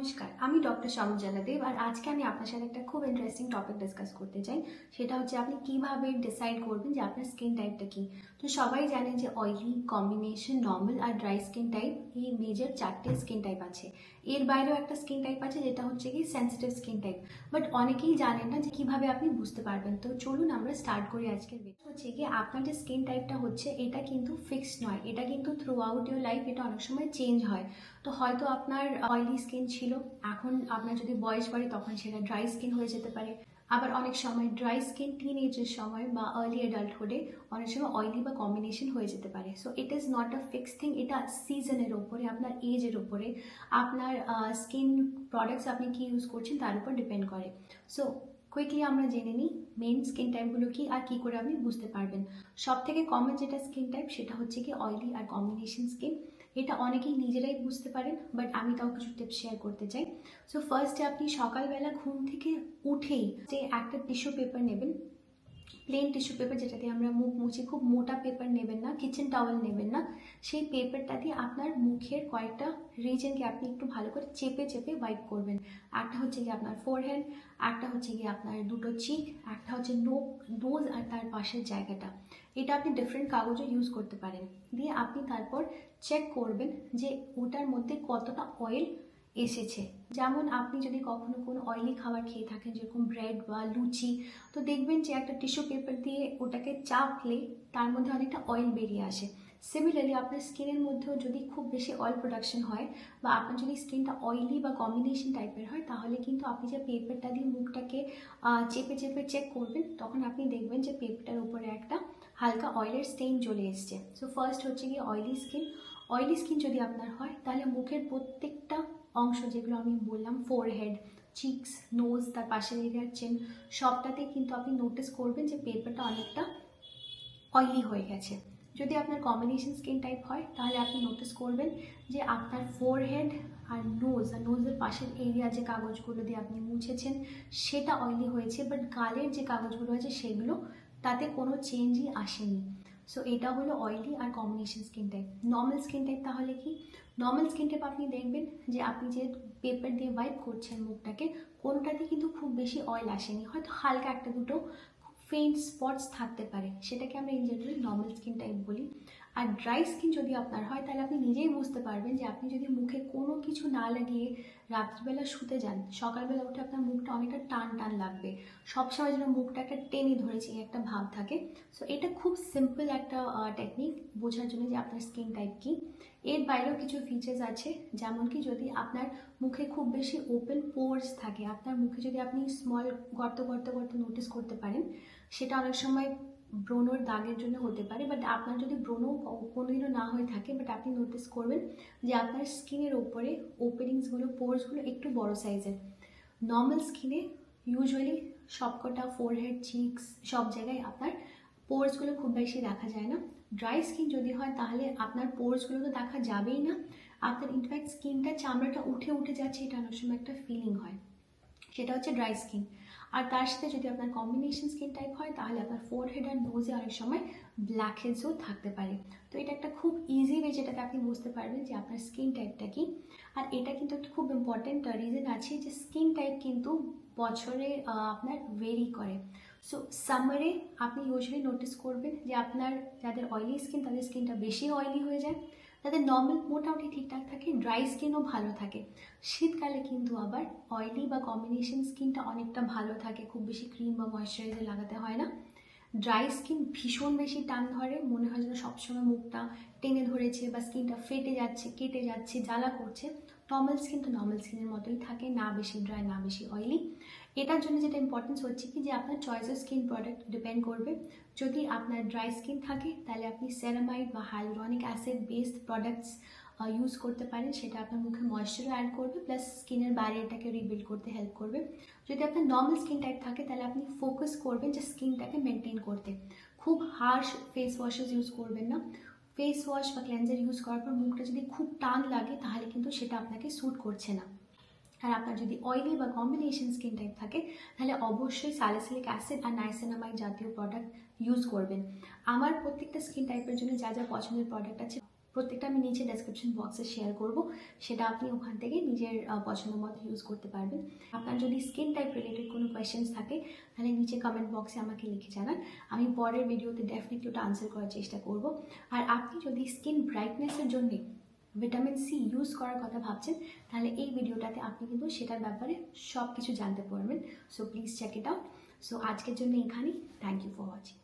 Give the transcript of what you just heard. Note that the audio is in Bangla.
নমস্কার, আমি ডক্টর শামুজালা দেব আর আজকে আমি আপনার সাথে একটা খুব ইন্টারেস্টিং টপিক ডিসকাস করতে চাই। সেটা হচ্ছে আপনি কীভাবে ডিসাইড করবেন যে আপনার স্কিন টাইপটা কি? তো সবাই জানেন যে অয়েলি কম্বিনেশন নর্মাল আর ড্রাই স্কিন টাইপ এই মেজর চারটে স্কিন টাইপ আছে। এর বাইরেও একটা স্কিন টাইপ আছে যেটা হচ্ছে কি সেন্সিটিভ স্কিন টাইপ বাট অনেকেই জানেন না যে কীভাবে আপনি বুঝতে পারবেন। তো চলুন আমরা স্টার্ট করি আজকের হচ্ছে কি আপনার যে স্কিন টাইপটা হচ্ছে এটা কিন্তু ফিক্সড নয়, এটা কিন্তু থ্রু আউট ইউর লাইফ এটা অনেক সময় চেঞ্জ হয়। তো হয়তো আপনার অয়েলি স্কিন ছিল এখন আপনার যদি বয়স বাড়ে, তখন সেটা ড্রাই স্কিন হয়ে যেতে পারে। আবার অনেক সময় ড্রাই স্কিন টিন এজের সময় বা আর্লি অ্যাডাল্টহুডে অনেক সময় অয়েলি বা কম্বিনেশন হয়ে যেতে পারে। So it is not a fix thing এটা সিজনের ওপরে আপনার এজের ওপরে আপনার স্কিন প্রোডাক্টস আপনি কি ইউজ করছেন তার উপর ডিপেন্ড করে। সো কুইকলি আমরা জেনে নিই মেন স্কিন টাইপগুলো কি আর কি করে আপনি বুঝতে পারবেন। সব থেকে কমন যেটা স্কিন টাইপ সেটা হচ্ছে কি অয়েলি আর কম্বিনেশন স্কিন এটা অনেকেই নিজেরাই বুঝতে পারেন বাট আমি তাও কিছু টিপস শেয়ার করতে চাই। সো ফার্স্টে আপনি সকালবেলা ঘুম থেকে উঠেই যে একটা টিস্যু পেপার নেবেন প্লেন টিস্যু পেপার যেটা দিয়ে আমরা মুখ মুছি খুব মোটা পেপার নেবেন না কিচেন টাওয়েল নেবেন না, সেই পেপারটা দিয়ে আপনার মুখের কয়েকটা রিজনকে আপনি একটু ভালো করে চেপে চেপে ওয়াইপ করবেন। একটা হচ্ছে গিয়ে আপনার ফোরহেড একটা হচ্ছে গিয়ে আপনার দুটো চিক একটা হচ্ছে নোক নোজ আর তার পাশের জায়গাটা। এটা আপনি ডিফারেন্ট কাগজও ইউজ করতে পারেন। দিয়ে আপনি তারপর চেক করবেন যে ওটার মধ্যে কতটা অয়েল এসেছে। যেমন আপনি যদি কখনো কোনো অয়েলি খাবার খেয়ে থাকেন, যেরকম ব্রেড বা লুচি, তো দেখবেন যে একটা টিস্যু পেপার দিয়ে ওটাকে চাপলে তার মধ্যে অনেকটা অয়েল বেরিয়ে আসে। সিমিলারলি আপনার স্কিনের মধ্যেও যদি খুব বেশি অয়েল প্রোডাকশন হয় বা আপনার যদি স্কিনটা অয়েলি বা কম্বিনেশন টাইপের হয়, তাহলে কিন্তু আপনি যে পেপারটা দিয়ে মুখটাকে চেপে চেপে চেক করবেন, তখন আপনি দেখবেন যে পেপারটার উপরে একটা হালকা অয়েলের স্টেইন চলে এসছে। সো ফার্স্ট হচ্ছে গিয়ে অয়েলি স্কিন অয়েলি স্কিন যদি আপনার হয়, তাহলে মুখের প্রত্যেকটা অংশ যেগুলো আমি বললাম ফোরহেড চিকস নোজ তার পাশের এরিয়ার চেন সবটাতেই কিন্তু আপনি নোটিস করবেন যে পেপারটা অনেকটা অয়েলি হয়ে গেছে। যদি আপনার কম্বিনেশন স্কিন টাইপ হয়, তাহলে আপনি নোটিস করবেন যে আপনার ফোরহেড আর নোজ আর নোজের পাশের এরিয়া যে কাগজগুলো দিয়ে আপনি মুছেছেন, সেটা অয়েলি হয়েছে বাট গালের যে কাগজগুলো আছে সেগুলো তাতে কোনো চেঞ্জই আসেনি। সো এটা হলো অয়েলি আর combination skin type normal skin type তাহলে কি? নর্মাল স্কিন টাইপ আপনি দেখবেন যে আপনি যে পেপার দিয়ে ওয়াইপ করছেন মুখটাকে, কোনটাতে কিন্তু খুব বেশি অয়েল আসেনি। হয়তো হালকা একটা দুটো ফেইন্ট স্পটস থাকতে পারে। সেটাকে আমরা in general normal skin type বলি। আর ড্রাই স্কিন যদি আপনার হয়, তাহলে আপনি নিজেই বুঝতে পারবেন যে আপনি যদি মুখে কোনো কিছু না লাগিয়ে রাত্রিবেলা শুতে যান, সকালবেলা উঠে আপনার মুখটা অনেকটা টান টান লাগবে। সবসময় যেন মুখটা একটা টেনে ধরেছে একটা ভাব থাকে। সো এটা খুব সিম্পল একটা টেকনিক বোঝার জন্য যে আপনার স্কিন টাইপ কী। এর বাইরেও কিছু ফিচার্স আছে, যেমন কি যদি আপনার মুখে খুব বেশি ওপেন পোর্স থাকে, আপনার মুখে যদি আপনি স্মল গর্ত গর্ত গর্ত নোটিস করতে পারেন, সেটা অনেক সময় ব্রণর দাগের জন্য হতে পারে বাট আপনার যদি ব্রণ কোনোদিনও না হয়ে থাকে বাট আপনি নোটিস করবেন যে আপনার স্কিনের ওপরে ওপেনিংসগুলো পোর্সগুলো একটু বড় সাইজের নর্মাল স্কিনে ইউজুয়ালি সবকটা ফোরহেড চিক্স সব জায়গায় আপনার পোর্সগুলো খুব বেশি দেখা যায় না। ড্রাই স্কিন যদি হয়, তাহলে আপনার পোর্সগুলো তো দেখা যাবেই না। আপনার ইনফ্যাক্ট স্কিনটা চামড়াটা উঠে উঠে যাচ্ছে, এটা অনেক সময় একটা ফিলিং হয়। সেটা হচ্ছে ড্রাই স্কিন আর তার সাথে যদি আপনার কম্বিনেশন স্কিন টাইপ হয়, তাহলে আপনার ফোরহেড আর নোজে অনেক সময় ব্ল্যাক হেডসও থাকতে পারে। তো এটা একটা খুব ইজি ওয়ে যেটাতে আপনি বুঝতে পারবেন যে আপনার স্কিন টাইপটা কি। আর এটা কিন্তু একটা খুব ইম্পর্টেন্ট রিজন আছে যে স্কিন টাইপ কিন্তু বছরে আপনার ভেরি করে। সো সামারে আপনি ইউজুয়ালি নোটিস করবেন যে আপনার যাদের অয়েলি স্কিন তাদের স্কিনটা বেশি অয়েলি হয়ে যায়। তাদের নর্মাল মোটামুটি ঠিকঠাক থাকে ড্রাই স্কিনও ভালো থাকে। শীতকালে কিন্তু আবার অয়েলি বা কম্বিনেশন স্কিনটা অনেকটা ভালো থাকে, খুব বেশি ক্রিম বা ময়শ্চারাইজার লাগাতে হয় না। ড্রাই স্কিন ভীষণ বেশি টান ধরে, মনে হয় যেন সবসময় মুখটা টেনে ধরেছে বা স্কিনটা ফেটে যাচ্ছে, কেটে যাচ্ছে, জ্বালা করছে। নর্মাল স্কিন তো নর্মাল স্কিনের মতোই থাকে, না বেশি ড্রাই না বেশি অয়েলি এটার জন্য যেটা ইম্পর্টেন্স হচ্ছে কি যে আপনার চয়েস স্কিন প্রোডাক্ট ডিপেন্ড করবে। যদি আপনার ড্রাই স্কিন থাকে, তাহলে আপনি সেরামাইড বা hyaluronic acid based products use করতে পারেন। সেটা আপনার মুখে ময়শ্চারও অ্যাড করবে প্লাস স্কিনের ব্যারিয়ারটাকে রিবিল্ড করতে হেল্প করবে। যদি আপনার নর্মাল স্কিন টাইপ থাকে, তাহলে আপনি ফোকাস করবেন যে স্কিনটাকে মেনটেন করতে। খুব হার্শ ফেস ওয়াশেস ইউজ করবেন না। ফেস ওয়াশ বা ক্লেন্সার ইউজ করার পর মুখটা যদি খুব টান লাগে, তাহলে কিন্তু সেটা আপনাকে স্যুট করছে না। আর আপনার যদি অয়েলি বা কম্বিনেশন স্কিন টাইপ থাকে, তাহলে অবশ্যই স্যালিসিলিক অ্যাসিড আর নাইসেনামাইড জাতীয় প্রোডাক্ট ইউজ করবেন। আমার প্রত্যেকটা স্কিন টাইপের জন্য যা যা পছন্দের প্রোডাক্ট আছে, প্রত্যেকটা আমি নিচে ডেসক্রিপশন বক্সে শেয়ার করব। সেটা আপনি ওখান থেকে নিজের পছন্দ মতো ইউজ করতে পারবেন। আপনার যদি স্কিন টাইপ রিলেটেড কোনো কোয়েশ্চেন্স থাকে, তাহলে নিচে কমেন্ট বক্সে আমাকে লিখে জানান। আমি পরের ভিডিওতে ডেফিনেটলি ওটা আনসার করার চেষ্টা করব। আর আপনি যদি স্কিন ব্রাইটনেসের জন্য ভিটামিন সি ইউজ করার কথা ভাবছেন, তাহলে এই ভিডিওটাতে আপনি কিন্তু সেটার ব্যাপারে সব কিছু জানতে পারবেন। So please check it out so আজকের জন্য এখানেই। Thank you for watching